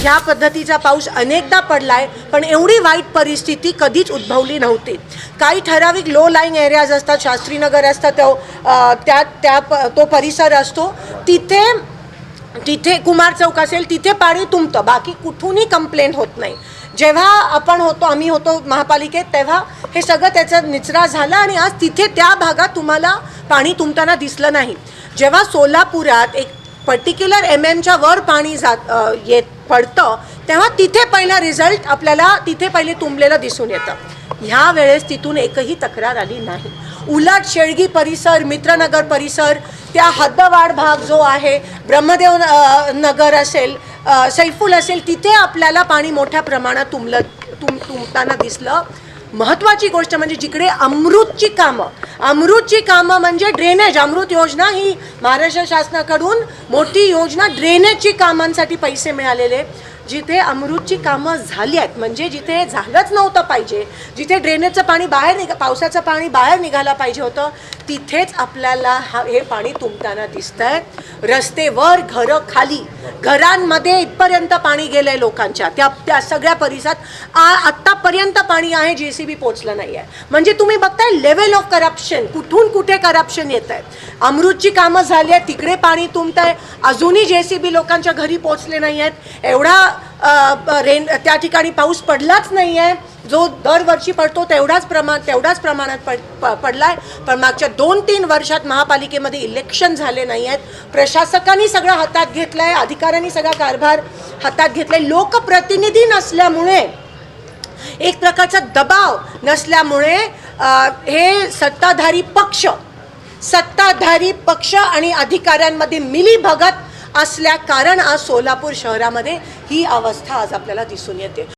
ह्या पद्धतीचा पाऊस अनेकदा पडलाय पण एवढी वाईट परिस्थिती कधीच उद्भवली नव्हती. काही ठराविक लो लाईंग एरियाज असतात शास्त्रीनगर असतात तो त्या त्या प- तो परिसर असतो. तिथे तिथे कुमार चौक असेल तिथे पाणी तुंबतं बाकी कुठूनही कंप्लेंट होत नाही. जेव्हा आपण होतो आम्ही होतो महापालिकेत तेव्हा हे सगळं त्याचा निचरा झाला आणि आज तिथे त्या भागात तुम्हाला पाणी तुंबताना दिसलं नाही. जेव्हा सोलापुरात एक पर्टिक्युलर एम एमच्या वर पाणी जात येत पडतं तेव्हा तिथे पहिला रिझल्ट आपल्याला तिथे पहिले तुंबलेलं दिसून येतं. ह्या वेळेस तिथून एकही तक्रार आली नाही. उलट शेळगी परिसर मित्रनगर परिसर त्या हद्दवाढ भाग जो आहे ब्रह्मदेव नगर असेल सैफूल सैफुल असेल तिथे आपल्याला पाणी मोठ्या प्रमाणात तुंबलं तुम तुंबताना दिसलं. महत्त्वाची गोष्ट म्हणजे जिकडे अमृतची कामं. अमृतची कामं म्हणजे ड्रेनेज. अमृत योजना ही महाराष्ट्र शासनाकडून मोठी योजना ड्रेनेजची कामांसाठी पैसे मिळालेले. जिथे अमृतची कामं झाली आहेत म्हणजे जिथे झालंच नव्हतं पाहिजे जिथे ड्रेनेजचं पाणी बाहेर निघा पावसाचं पाणी बाहेर निघायला पाहिजे होतं तिथेच आपल्याला हा हे पाणी तुंबताना दिसत रस्ते वर घरं खाली. घरांमध्ये इथपर्यंत पाणी गेलं आहे लोकांच्या. त्या त्या सगळ्या परिसरात आ आत्तापर्यंत पाणी आहे जे सी बी पोचलं नाही आहे म्हणजे तुम्ही बघताय लेवल ऑफ करप्शन कुठून कुठे करप्शन येत आहे अमृतची कामं झाली आहेत तिकडे पाणी तुंबत आहे अजूनही जे सी बी लोकांच्या घरी पोचले नाही आहेत एवढा रेन त्या ठिकाणी पाऊस पडलाच नाही आहे जो दरवर्षी पडतो तेवढाच प्रमाण तेवढाच प्रमाणात पड प- आहे पण मागच्या दोन तीन वर्षात महापालिकेमध्ये इलेक्शन झाले नाही आहेत प्रशासकांनी सगळं हातात घेतलं आहे अधिकाऱ्यांनी सगळा कारभार हातात घेतला आहे लोकप्रतिनिधी नसल्यामुळे एक प्रकारचा दबाव नसल्यामुळे हे सत्ताधारी पक्ष सत्ताधारी पक्ष आणि अधिकाऱ्यांमध्ये मिलीभगत असल्या कारण आज सोलापूर शहरामध्ये ही अवस्था आज आपल्याला दिसून येते.